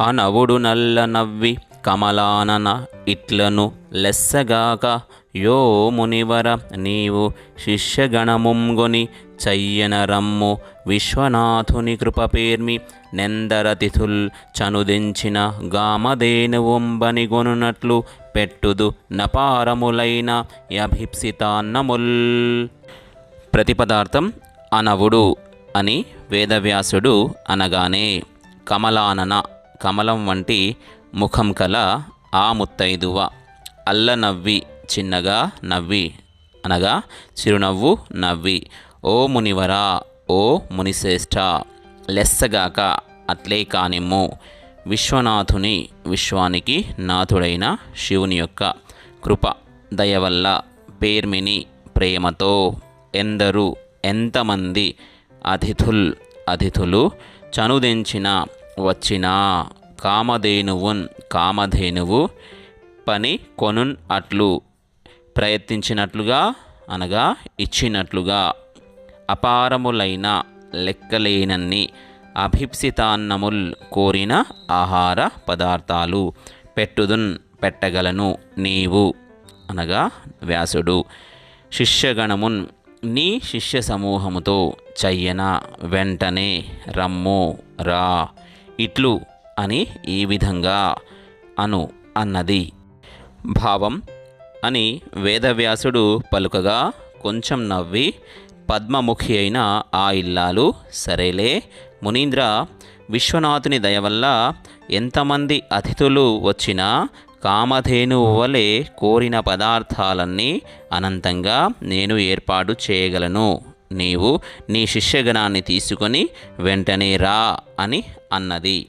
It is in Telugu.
అనవుడు నల్ల నవ్వి కమలానన ఇట్లను లెస్సగాక యో మునివర నీవు శిష్యగణముంగొని చయ్యన రమ్ము విశ్వనాథుని కృపపేర్మి నెందరతిథుల్ చనుదించిన గామధేనువుంబని గొనునట్లు పెట్టుదు నపారములైన యభిప్సితాన్నముల్. ప్రతిపదార్థం అనవుడు అని వేదవ్యాసుడు అనగానే కమలానన కమలం వంటి ముఖం కల ఆ ముత్తైదువ. అల్ల నవ్వి చిన్నగా నవ్వి అనగా చిరునవ్వు నవ్వి. ఓ మునివరా ఓ మునిశ్రేష్ఠ లెస్సగాక అట్లే కానిమ్ము. విశ్వనాథుని విశ్వానికి నాథుడైన శివుని యొక్క కృప దయ వల్ల పేర్మిని ప్రేమతో ఎందరు ఎంతమంది అతిథుల్ అతిథులు చనుదించిన వచ్చిన కామధేనువున్ కామధేనువు పని కొనున్ అట్లు ప్రయత్నించినట్లుగా అనగా ఇచ్చినట్లుగా. అపారములైన లెక్కలేనన్ని అభిప్సితాన్నముల్ కోరిన ఆహార పదార్థాలు పెట్టుదున్ పెట్టగలను నీవు అనగా వ్యాసుడు. శిష్యగణమున్ నీ శిష్య సమూహముతో చెయ్యన వెంటనే రమ్ము రా. ఇట్లు అని ఈ విధంగా అను అన్నది. భావం అని వేదవ్యాసుడు పలుకగా కొంచెం నవ్వి పద్మముఖి అయిన ఆ ఇల్లాలు సరేలే మునీంద్ర విశ్వనాథుని దయ వల్ల ఎంతమంది అతిథులు వచ్చినా కామధేను వలె కోరిన పదార్థాలన్నీ అనంతంగా నేను ఏర్పాటు చేయగలను. నీవు నీ శిష్యగణాన్ని తీసుకొని వెంటనే రా అని అన్నది.